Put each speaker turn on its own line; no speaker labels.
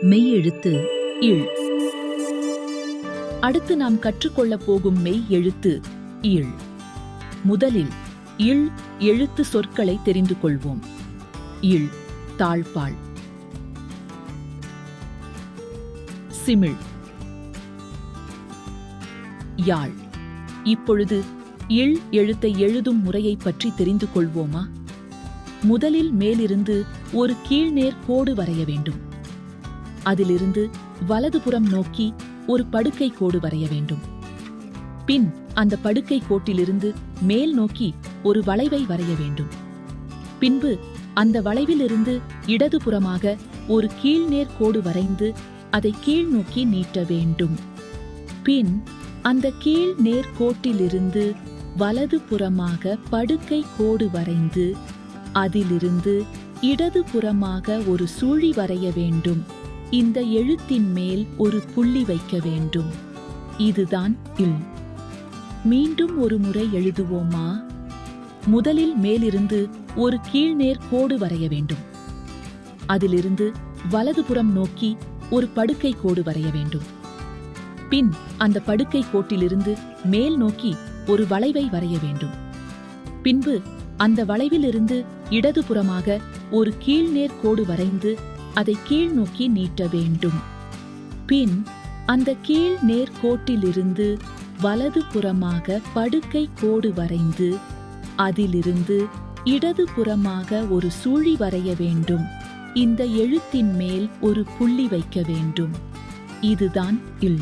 மெய்யெழுத்து ஈழ் அடுத்து நாம் கற்றுக்கொள்ளப் போகும் மெய் எழுத்து ஈழ் முதலில் இழ் எழுத்து சொற்களை தெரிந்து கொள்வோம். இழ் தாழ்பாள். சிமிழ். யாழ். இப்பொழுது இழ் எழுத்தை எழுதும் முறையை பற்றி தெரிந்து கொள்வோமா? முதலில் மேலிருந்து ஒரு கீழ்நேர் கோடு வரைய வேண்டும். அதிலிருந்து வலதுபுறம் நோக்கி ஒரு படுக்கை கோடு வரைய வேண்டும். பின் அந்த படுக்கை கோட்டிலிருந்து மேல் நோக்கி ஒரு வளைவை வரைய வேண்டும். பின்பு அந்த வளைவிலிருந்து இடதுபுறமாக ஒரு கீழ்நேர் கோடு வரைந்து அதை கீழ் நோக்கி நீட்ட வேண்டும். பின் அந்த கீழ் நேர்கோட்டிலிருந்து வலதுபுறமாக படுக்கை கோடு வரைந்து அதிலிருந்து இடதுபுறமாக ஒரு சுழி வரைய வேண்டும். இந்த எழுத்தின் மேல் ஒரு புள்ளி வைக்க வேண்டும். இதுதான் இல். மீண்டும் ஒரு முறை எழுதுவோமா? முதலில் மேலிருந்து ஒரு கீழ்நேர் கோடு வரைய வேண்டும். அதிலிருந்து வலதுபுறம் நோக்கி ஒரு படுக்கை கோடு வரைய வேண்டும். பின் அந்த படுக்கை கோட்டிலிருந்து மேல் நோக்கி ஒரு வளைவை வரைய வேண்டும். பின்பு அந்த வளைவிலிருந்து இடதுபுறமாக ஒரு கீழ்நேர் கோடு வரைந்து அதை கீழ் நோக்கி நீட்ட வேண்டும். பின் அந்த கீழ் நேர்கோட்டிலிருந்து வலது புறமாக படுக்கை கோடு வரைந்து அதிலிருந்து இடதுபுறமாக ஒரு சுழி வரைய வேண்டும். இந்த எழுத்தின் மேல் ஒரு புள்ளி வைக்க வேண்டும். இதுதான் இல்.